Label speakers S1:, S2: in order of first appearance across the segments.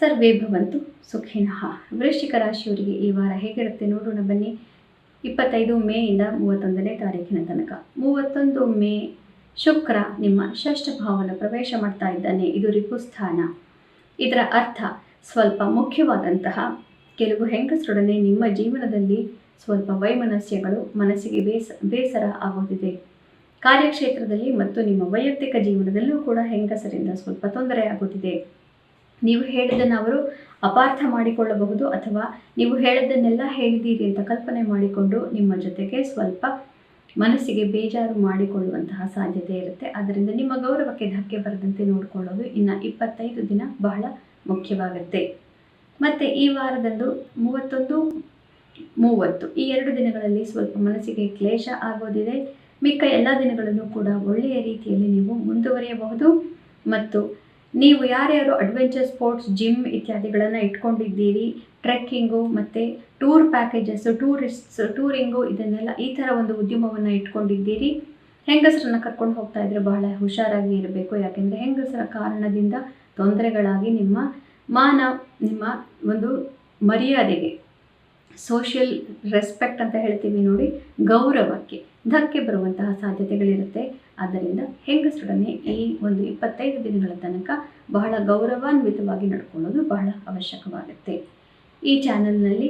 S1: ಸರ್ವೇ ಭವಂತು ಸುಖಿನಃ ವೃಶ್ಚಿಕ ರಾಶಿಯವರಿಗೆ ಈ ವಾರ ಹೇಗಿರುತ್ತೆ ನೋಡೋಣ ಬನ್ನಿ. ಇಪ್ಪತ್ತೈದು ಮೇಯಿಂದ ಮೂವತ್ತೊಂದನೇ ತಾರೀಕಿನ ತನಕ. ಮೂವತ್ತೊಂದು ಮೇ ಶುಕ್ರ ನಿಮ್ಮ ಷಷ್ಠ ಭಾವನ ಪ್ರವೇಶ ಮಾಡ್ತಾ ಇದ್ದಾನೆ. ಇದು ರಿಪುಸ್ಥಾನ ಇದರ ಅರ್ಥ ಸ್ವಲ್ಪ ಮುಖ್ಯವಾದಂತಹ ಕೆಲವು ಹೆಂಗಸರೊಡನೆ ನಿಮ್ಮ ಜೀವನದಲ್ಲಿ ಸ್ವಲ್ಪ ವೈಮನಸ್ಯಗಳು ಮನಸ್ಸಿಗೆ ಬೇಸ, ಬೇಸರ ಆಗುತ್ತಿದೆ. ಕಾರ್ಯಕ್ಷೇತ್ರದಲ್ಲಿ ಮತ್ತು ನಿಮ್ಮ ವೈಯಕ್ತಿಕ ಜೀವನದಲ್ಲೂ ಕೂಡ ಹೆಂಗಸರಿಂದ ಸ್ವಲ್ಪ ತೊಂದರೆ ಆಗುತ್ತಿದೆ. ನೀವು ಹೇಳಿದ್ದನ್ನು ಅವರು ಅಪಾರ್ಥ ಮಾಡಿಕೊಳ್ಳಬಹುದು ಅಥವಾ ನೀವು ಹೇಳಿದ್ದನ್ನೆಲ್ಲ ಹೇಳಿದ್ದೀರಿ ಅಂತ ಕಲ್ಪನೆ ಮಾಡಿಕೊಂಡು ನಿಮ್ಮ ಜೊತೆಗೆ ಸ್ವಲ್ಪ ಮನಸ್ಸಿಗೆ ಬೇಜಾರು ಮಾಡಿಕೊಳ್ಳುವಂತಹ ಸಾಧ್ಯತೆ ಇರುತ್ತೆ. ಆದ್ದರಿಂದ ನಿಮ್ಮ ಗೌರವಕ್ಕೆ ಧಕ್ಕೆ ಬರದಂತೆ ನೋಡಿಕೊಳ್ಳೋದು ಇನ್ನು ಇಪ್ಪತ್ತೈದು ದಿನ ಬಹಳ ಮುಖ್ಯವಾಗುತ್ತೆ. ಮತ್ತು ಈ ವಾರದಂದು ಮೂವತ್ತೊಂದು, ಮೂವತ್ತು ಈ ಎರಡು ದಿನಗಳಲ್ಲಿ ಸ್ವಲ್ಪ ಮನಸ್ಸಿಗೆ ಕ್ಲೇಶ ಆಗೋದಿದೆ. ಮಿಕ್ಕ ಎಲ್ಲ ದಿನಗಳನ್ನು ಕೂಡ ಒಳ್ಳೆಯ ರೀತಿಯಲ್ಲಿ ನೀವು ಮುಂದುವರಿಯಬಹುದು. ಮತ್ತು ನೀವು ಯಾರ್ಯಾರು ಅಡ್ವೆಂಚರ್ ಸ್ಪೋರ್ಟ್ಸ್ ಜಿಮ್ ಇತ್ಯಾದಿಗಳನ್ನು ಇಟ್ಕೊಂಡಿದ್ದೀರಿ ಟ್ರೆಕ್ಕಿಂಗು ಮತ್ತು ಟೂರ್ ಪ್ಯಾಕೇಜಸ್ಸು ಟೂರಿಸ್ಟ್ಸ್ ಟೂರಿಂಗು ಇದನ್ನೆಲ್ಲ ಈ ಥರ ಒಂದು ಉದ್ಯಮವನ್ನು ಇಟ್ಕೊಂಡಿದ್ದೀರಿ. ಹೆಂಗಸರನ್ನು ಕರ್ಕೊಂಡು ಹೋಗ್ತಾ ಇದ್ರೆ ಬಹಳ ಹುಷಾರಾಗಿ ಇರಬೇಕು. ಯಾಕೆಂದರೆ ಹೆಂಗಸರ ಕಾರಣದಿಂದ ತೊಂದರೆಗಳಾಗಿ ನಿಮ್ಮ ಮಾನ, ನಿಮ್ಮ ಒಂದು ಮರ್ಯಾದೆಗೆ ಸೋಷಿಯಲ್ ರೆಸ್ಪೆಕ್ಟ್ ಅಂತ ಹೇಳ್ತೀವಿ ನೋಡಿ, ಗೌರವಕ್ಕೆ, ಧಕ್ಕೆ ಬರುವಂತಹ ಸಾಧ್ಯತೆಗಳಿರುತ್ತೆ. ಆದ್ದರಿಂದ ಹೆಂಗಸರೊಡನೆ ಈ ಒಂದು ಇಪ್ಪತ್ತೈದು ದಿನಗಳ ತನಕ ಬಹಳ ಗೌರವಾನ್ವಿತವಾಗಿ ನಡ್ಕೊಳ್ಳೋದು ಬಹಳ ಅವಶ್ಯಕವಾಗುತ್ತೆ. ಈ ಚಾನಲ್ನಲ್ಲಿ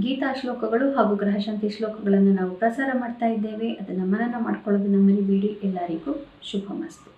S1: ಗೀತಾ ಶ್ಲೋಕಗಳು ಹಾಗೂ ಗ್ರಹಶಾಂತಿ ಶ್ಲೋಕಗಳನ್ನು ನಾವು ಪ್ರಸಾರ ಮಾಡ್ತಾ ಇದ್ದೇವೆ. ಅದನ್ನು ಮನನ ಮಾಡ್ಕೊಳ್ಳೋದನ್ನು ಮರಿಬೇಡಿ ಎಲ್ಲರಿಗೂ ಶುಭ ಮಸ್ತು.